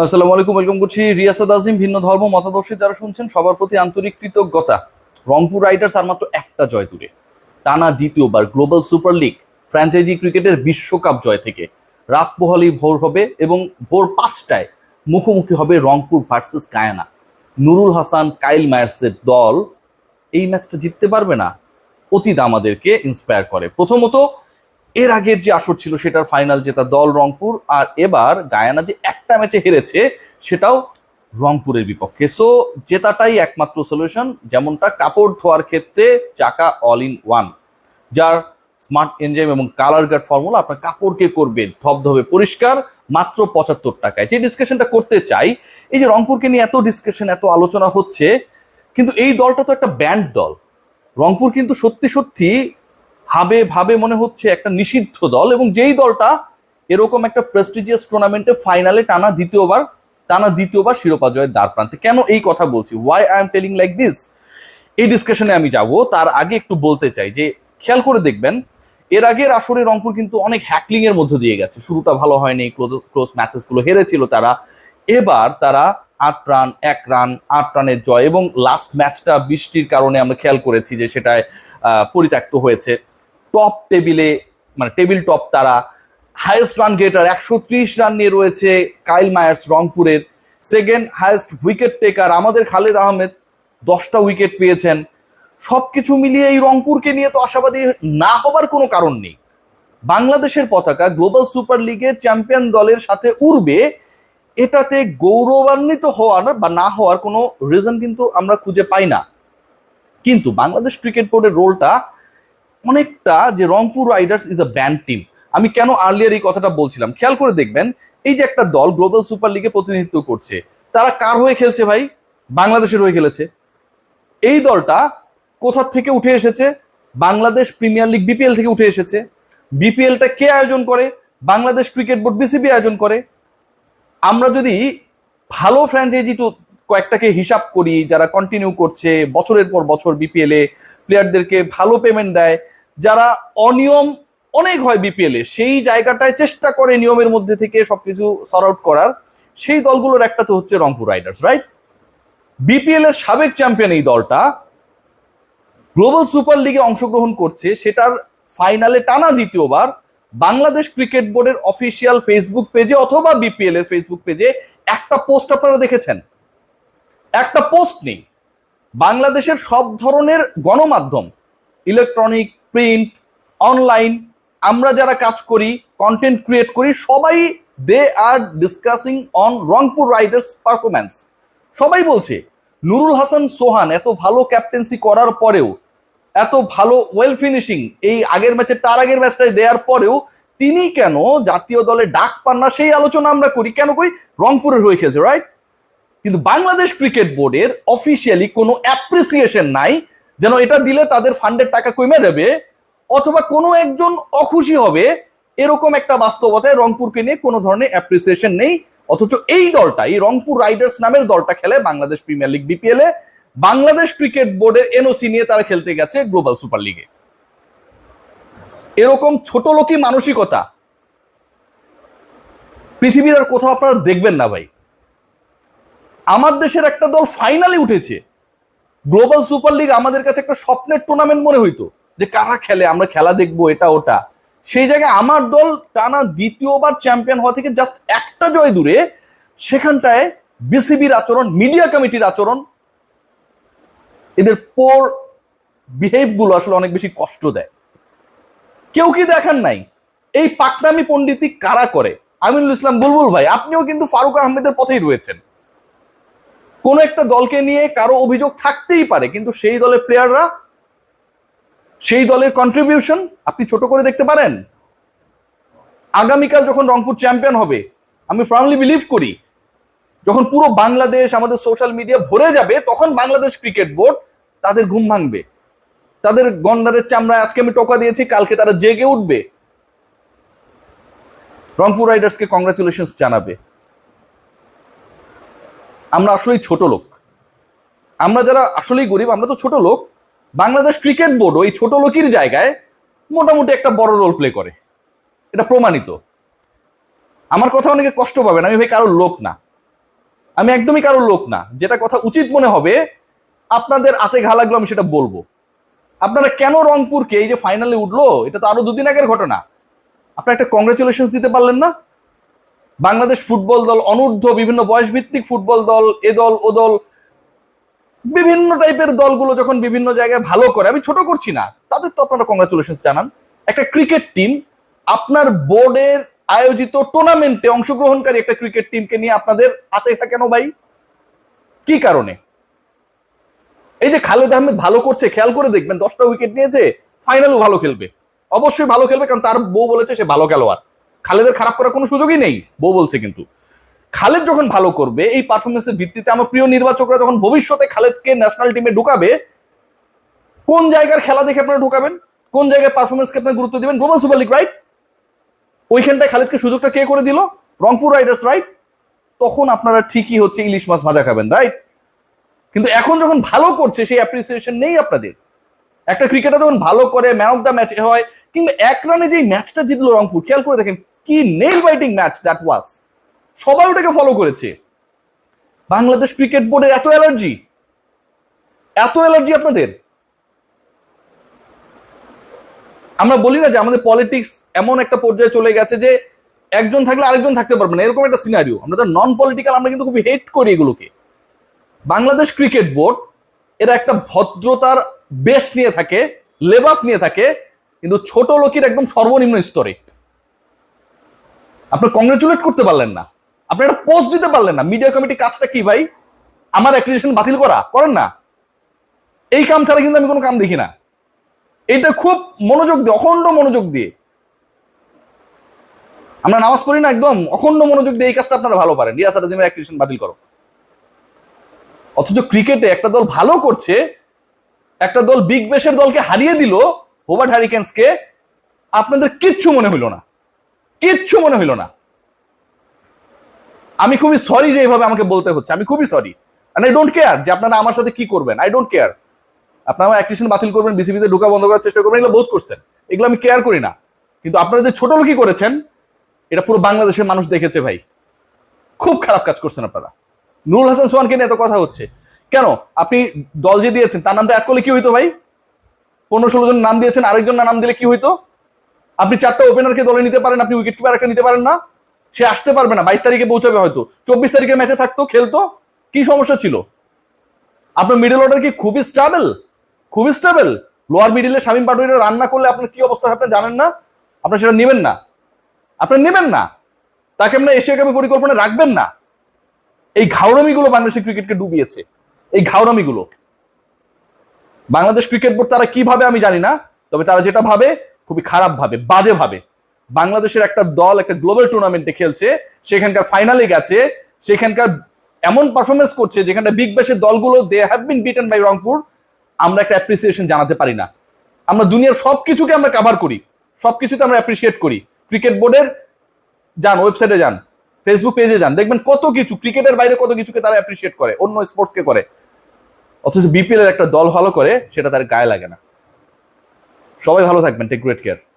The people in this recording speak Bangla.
আসসালামু আলাইকুম, ওয়েলকাম করছি রিয়াসাদ আজিম, ভিন্ন ধর্ম, মতাদর্শী যারা শুনছেন, সবার প্রতি আন্তরিক কৃতজ্ঞতা। রংপুর রাইডার্স আর মাত্র একটা জয় দূরে। টানা দ্বিতীয়বার গ্লোবাল সুপার লিগ, ফ্র্যাঞ্চাইজি ক্রিকেটের বিশ্বকাপ জয় থেকে। রাত পোহালেই ভোর হবে এবং ভোর পাঁচটায় মুখোমুখি হবে রংপুর ভার্সেস কায়ানা নুরুল হাসান, কাইল মায়ার্সের দল এই ম্যাচটা জিততে পারবে না? অতীত আমাদেরকে ইন্সপায়ার করে। প্রথমত এর আগের যে আসর ছিল সেটার ফাইনাল জেতা দল রংপুর আর এবার গায়ানা যে একটা ম্যাচে হেরেছে সেটাও রংপুরের বিপক্ষে। সো জেতাটাই একমাত্র সলিউশন যেমনটা কাপড় ধোয়ার ক্ষেত্রে চাকা অল ইন ওয়ান যার স্মার্ট এনজাইম এবং কালার গার্ড ফর্মুলা আপনার কাপড়কে করবে ধবধবে পরিষ্কার মাত্র পঁচাত্তর টাকায়। যে ডিসকাশনটা করতে চাই, এই যে রংপুরকে নিয়ে এত ডিসকাশন এত আলোচনা হচ্ছে, কিন্তু এই দলটা তো একটা ব্যান্ড দল। রংপুর কিন্তু সত্যি সত্যি ভাবে ভাবে মনে হচ্ছে একটা নিষিদ্ধ দল এবং যেই দলটা এরকম একটা প্রেস্টিজিয়াস টুর্নামেন্টে ফাইনালে টানা দ্বিতীয়বার টানা দ্বিতীয়বার শিরোপা জয়ের দ্বার প্রান্তে। কেন এই কথা বলছি? Why I am telling like this এই ডিসকাশনে আমি যাব, তার আগে একটু বলতে চাই যে, খেয়াল করে দেখবেন, এর আগের আসরে রংপুর কিন্তু অনেক হ্যাকলিং এর মধ্য দিয়ে গেছে। শুরুটা ভালো হয়নি ক্লোজ ক্লোজ ম্যাচেসগুলো হেরেছিল তারা। এবার তারা আট রান, এক রান, আট রানের জয় এবং লাস্ট ম্যাচটা বৃষ্টির কারণে আমরা খেয়াল করেছি যে সেটায় পরিত্যক্ত হয়েছে। টপ টেবিলে মানে টেবিল টপ তারা হায়েস্ট রান গেটার একশো ত্রিশ রান নিয়ে রয়েছে কাইল মায়ার্স রংপুরের। সেকেন্ড হায়েস্ট উইকেট টেকার আমাদের খালেদ আহমেদ, দশটা উইকেট পেয়েছেন। সব কিছু মিলিয়ে এই রংপুরকে নিয়ে তো আশাবাদী না হবার কোনো কারণ নেই। বাংলাদেশের পতাকা গ্লোবাল সুপার লিগের চ্যাম্পিয়ন দলের সাথে উড়বে, এটাতে গৌরবান্বিত হওয়ার বা না হওয়ার কোনো রিজন কিন্তু আমরা খুঁজে পাই না। কিন্তু বাংলাদেশ ক্রিকেট বোর্ডের রোলটা অনেকটা যে Rangpur Riders is a band team আমি কেন আর্লিয়ার এই কথাটা বলছিলাম? খেয়াল করে দেখবেন, এই যে একটা দল গ্লোবাল সুপার লিগে প্রতিনিধিত্ব করছে, তারা কার হয়ে খেলছে ভাই? বাংলাদেশের হয়ে খেলেছে। এই দলটা কোথা থেকে উঠে এসেছে? বাংলাদেশ প্রিমিয়ার লিগ বিপিএল থেকে উঠে এসেছে। বিপিএলটা কে আয়োজন করে? বাংলাদেশ ক্রিকেট বোর্ড বিসিবি আয়োজন করে। আমরা যদি ভালো ফ্র্যাঞ্চাইজি টু কয়েকটাকে হিসাব করি, যারা কন্টিনিউ করছে, বছরের পর বছর বিপিএল প্লেয়ারদেরকে ভালো পেমেন্ট দেয় যারা অনিয়ম অনেক হয় বিপিএল সেই জায়গাটায় চেষ্টা করে নিয়মের মধ্যে থেকে সবকিছু সর্ট আউট করার। সেই দলগুলোর একটা তো হচ্ছে রংপুর রাইডার্স রাইট বিপিএল এর সাবেক চ্যাম্পিয়ন এই দলটা গ্লোবাল সুপার লিগে অংশগ্রহণ করছে, সেটার ফাইনালে টানা দ্বিতীয়বার বাংলাদেশ ক্রিকেট বোর্ডের অফিসিয়াল ফেসবুক পেজে অথবা বিপিএল এর ফেসবুক পেজে একটা পোস্ট আপনারা দেখেছেন। একটা পোস্ট নেই। বাংলাদেশের সব ধরনের গণমাধ্যম ইলেকট্রনিক প্রিন্ট অনলাইন আমরা যারা কাজ করি কন্টেন্ট ক্রিয়েট করি, সবাই they are discussing on Rangpur Riders performance সবাই বলছে, নুরুল হাসান সোহান এত ভালো ক্যাপ্টেন্সি করার পরেও, এত ভালো ওয়েল ফিনিশিং এই আগের ম্যাচে তার আগের ম্যাচটায় দেওয়ার পরেও, তিনি কেন জাতীয় দলে ডাক পান না, সেই আলোচনা আমরা করি। কেন করি? রংপুরের হয়ে খেলছে রাইট কিন্তু বাংলাদেশ ক্রিকেট বোর্ডের অফিসিয়ালি কোনো অ্যাপ্রিসিয়েশন নাই। যেন এটা দিলে তাদের ফান্ডের টাকা কমে যাবে, অথবা কোনো একজন অখুশি হবে, এরকম একটা বাস্তবতায় রংপুরকে নিয়ে কোনো ধরনের অ্যাপ্রিসিয়েশন নেই। অথচ এই দলটা এই রংপুর রাইডার্স নামের দলটা খেলে বাংলাদেশ প্রিমিয়ার লিগ বিপিএল এ। বাংলাদেশ ক্রিকেট বোর্ডের এনওসি নিয়ে তারা খেলতে গেছে গ্লোবাল সুপার লিগে এরকম ছোট লোকই মানসিকতা। পৃথিবীর আর কোথাও আপনারা দেখবেন না ভাই। আমার দেশের একটা দল ফাইনালে উঠেছে। গ্লোবাল সুপার লিগ আমাদের কাছে একটা স্বপ্নের টুর্নামেন্ট মনে হইতো যে কারা খেলে, আমরা খেলা দেখব এটা, ওটা। সেই জায়গায় আমার দল টানা দ্বিতীয়বার চ্যাম্পিয়ন হওয়া থেকে জাস্ট একটা জয় দূরে, সেখানটায় বিসিবির আচরণ মিডিয়া কমিটির আচরণ, এদের পোর বিহেভগুলো আসলে অনেক বেশি কষ্ট দেয়। কেউ কি দেখেন নাই? এই পাকনামি পণ্ডিতি কারা করে? আমিনুল ইসলাম বুলবুল ভাই, আপনিও কিন্তু ফারুক আহমেদের পথেই রয়েছেন। কোন একটা দলকে নিয়ে কারও অভিযোগ থাকতেই পারে, কিন্তু সেই দলের প্লেয়াররা সেই দলের কন্ট্রিবিউশন আপনি ছোট করে দেখতে পারেন। আগামীকাল যখন রংপুর চ্যাম্পিয়ন হবে, আমি ফার্মলি বিলিভ করি, যখন পুরো বাংলাদেশ আমাদের সোশ্যাল মিডিয়া ভরে যাবে, তখন বাংলাদেশ ক্রিকেট বোর্ড তাদের ঘুম ভাঙবে। তাদের গন্ডারের চামড়ায় আজকে আমি টোকা দিয়েছি, কালকে তারা জেগে উঠবে। রংপুর রাইডার্সকে কংগ্রাচুলেশনস জানাবে। আমরা আসলেই ছোট লোক। আমরা যারা আসলেই গরিব, আমরা তো ছোট লোক। বাংলাদেশ ক্রিকেট বোর্ড ওই ছোট লোকের জায়গায় মোটামুটি একটা বড় রোল প্লে করে। এটা প্রমাণিত। আমার কথা অনেকে কষ্ট পাবেন আমি ভাই কারোর লোক না। আমি একদমই কারোর লোক না। যেটা কথা উচিত মনে হবে, আপনাদের আতে ঘা লাগল আমি সেটা বলব। আপনারা কেন রংপুরকে এই যে ফাইনালে উঠল, এটা তো আরও দুদিন আগের ঘটনা। আপনারা একটা কংগ্রেচুলেশন দিতে পারলেন না? বাংলাদেশ ফুটবল দল, অনূর্ধ্ব বিভিন্ন বয়স ভিত্তিক ফুটবল দল, এ দল, ও দল, বিভিন্ন টাইপের দলগুলো যখন বিভিন্ন জায়গায় ভালো করে, আমি ছোট করছি না, তাদের তো আপনারা কংগ্রাচুলেশন জানান, একটা ক্রিকেট টিম আপনার বোর্ডের আয়োজিত টুর্নামেন্টে অংশগ্রহণকারী একটা ক্রিকেট টিমকে নিয়ে আপনাদের ঘা কেন ভাই? কি কারণে? এই যে খালেদ আহমেদ ভালো করছে, খেয়াল করে দেখবেন, দশটা উইকেট নিয়েছে ফাইনালও ভালো খেলবে। অবশ্যই ভালো খেলবে, কারণ তার বউ বলেছে সে ভালো খেলোয়াড়। খালেদের খারাপ করার কোনো সুযোগই নেই, বউ বলছে কিন্তু। খালেদ যখন ভালো করবে, এই পারফরমেন্সের ভিত্তিতে আমার প্রিয় নির্বাচকরা যখন ভবিষ্যতে খালেদকে ন্যাশনাল টিমে ঢুকাবে, কোন জায়গার খেলা দেখে আপনারা ঢুকাবেন? কোন জায়গায় পারফরমেন্সকে আপনারা গুরুত্ব দিবেন? গ্লোবাল সুপার লিগ রাইট ওইখানটায় খালেদকে সুযোগটা কে করে দিল? রংপুর রাইডার্স রাইট তখন আপনারা ঠিকই হচ্ছে ইলিশ মাছ ভাজা খাবেন রাইট কিন্তু এখন যখন ভালো করছে, সেই অ্যাপ্রিসিয়েশন নেই আপনাদের। একটা ক্রিকেটার যখন ভালো করে ম্যান অফ দ্য ম্যাচ হয় কিন্তু এক রানে যেই ম্যাচটা জিতলো রংপুর, খেয়াল করে দেখেন কি nail biting match that was সবাই ওটাকে ফলো করেছে। বাংলাদেশ ক্রিকেট বোর্ডের এত অ্যালার্জি এত অ্যালার্জি আপনাদের? আমরা বলি না যে আমাদের পলিটিক্স এমন একটা পর্যায়ে চলে গেছে যে একজন থাকলে আরেকজন থাকতে পারবে না। এরকম একটা সিনারিও আমরা তো নন পলিটিক্যাল আমরা কিন্তু খুব হেট করি এগুলোকে। বাংলাদেশ ক্রিকেট বোর্ড এরা একটা ভদ্রতার বেশ নিয়ে থাকে লেবাস নিয়ে থাকে, কিন্তু ছোট লোকের একদম সর্বনিম্ন স্তরে। আপনি কংগ্রেচুলেট করতে পারলেন না। আপনি একটা পোস্ট দিতে পারলেন না। মিডিয়া কমিটি কাজটা কি ভাই? আমার অ্যাক্রিডিশন বাতিল করা। করেন না। এই কাম ছাড়া কিন্তু আমি কোনো কাম দেখি না। এটা খুব মনোযোগ দিয়ে, অখণ্ড মনোযোগ দিয়ে। আমরা নামাজ পড়ি না একদম, অখণ্ড মনোযোগ দিয়ে এই কাজটা আপনারা ভালো পারেন। রিয়াসার আজিমের অ্যাক্রিডিশন বাতিল করো। অথচ ক্রিকেটে একটা দল ভালো করছে, একটা দল বিগ বেশের দলকে হারিয়ে দিল হোবার্ট হ্যারিকেন্সকে আপনাদের কিচ্ছু মনে হইল না। কিচ্ছু মনে হইল না। আমি খুবই সরি যে এইভাবে আমাকে বলতে হচ্ছে। আমি খুবই সরি আই ডোন্ট কেয়ার যে আপনারা আমার সাথে কি করবেন। আই ডোন্ট কেয়ার আপনারা আমার অ্যাক্টিশন বাতিল করবেন বিসিবিতে ঢোকা বন্ধ করার চেষ্টা করবেন, এগুলো বোধ করছেন। এগুলো আমি কেয়ার করি না। কিন্তু আপনারা যে ছোট লোকই করেছেন, এটা পুরো বাংলাদেশের মানুষ দেখেছে ভাই। খুব খারাপ কাজ করছেন আপনারা। নুরুল হাসান সোহানকে নিয়ে এত কথা হচ্ছে। কেন? আপনি দল যে দিয়েছেন, তার নামটা অ্যাড করলে কি হইতো ভাই? পনেরো ষোলো জন নাম দিয়েছেন, আরেকজন নাম দিলে কি হইতো? আপনি চারটা ওপেনারকে দলে নিতে পারেন, আপনি উইকেট কিপার একটা নিতে পারেন না, সে আসতে পারবে না। বাইশ তারিখে পৌঁছাবে হয়তো। চব্বিশ তারিখে ম্যাচে থাকতো, খেলতো। কি সমস্যা ছিল? আপনার মিডল অর্ডার কি খুবই স্টেবল খুবই স্টেবল লোয়ার মিডিলে শামীম পাটুরিরা রান্না করলে আপনার কি অবস্থা আপনি জানেন না? আপনি সেটা নেবেন না। আপনি নেবেন না। তাকে আপনার এশিয়া কাপে পরিকল্পনা রাখবেন না। এই ঘাওড়ামিগুলো বাংলাদেশের ক্রিকেটকে ডুবিয়েছে। এই ঘাওড়ামিগুলো বাংলাদেশ ক্রিকেট বোর্ড তারা কি ভাবে আমি জানি না, তবে তারা যেটা ভাবে খুবই খারাপ ভাবে, বাজে ভাবে। বাংলাদেশের একটা দল, একটা গ্লোবাল টুর্নামেন্টে খেলছে, সেখানকার ফাইনালে গেছে, সেখানকার এমন পারফরমেন্স করছে যেখানে বিগ ব্যাশের দলগুলো they have been beaten by Rangpur আমরা একটা অ্যাপ্রিসিয়েশন জানাতে পারি না। আমরা দুনিয়ার সব কিছুকে আমরা কাভার করি সব কিছুতে আমরা অ্যাপ্রিসিয়েট করি। ক্রিকেট বোর্ডের যান ওয়েবসাইটে যান ফেসবুক পেজে যান, দেখবেন কত কিছু ক্রিকেটের বাইরে কত কিছুকে তারা অ্যাপ্রিসিয়েট করে, অন্য স্পোর্টসকে করে। অথচ বিপিএল এর একটা দল ভালো করে, সেটা তার গায়ে লাগে না। সবাই ভালো থাকবেন টেক গ্রেট কেয়ার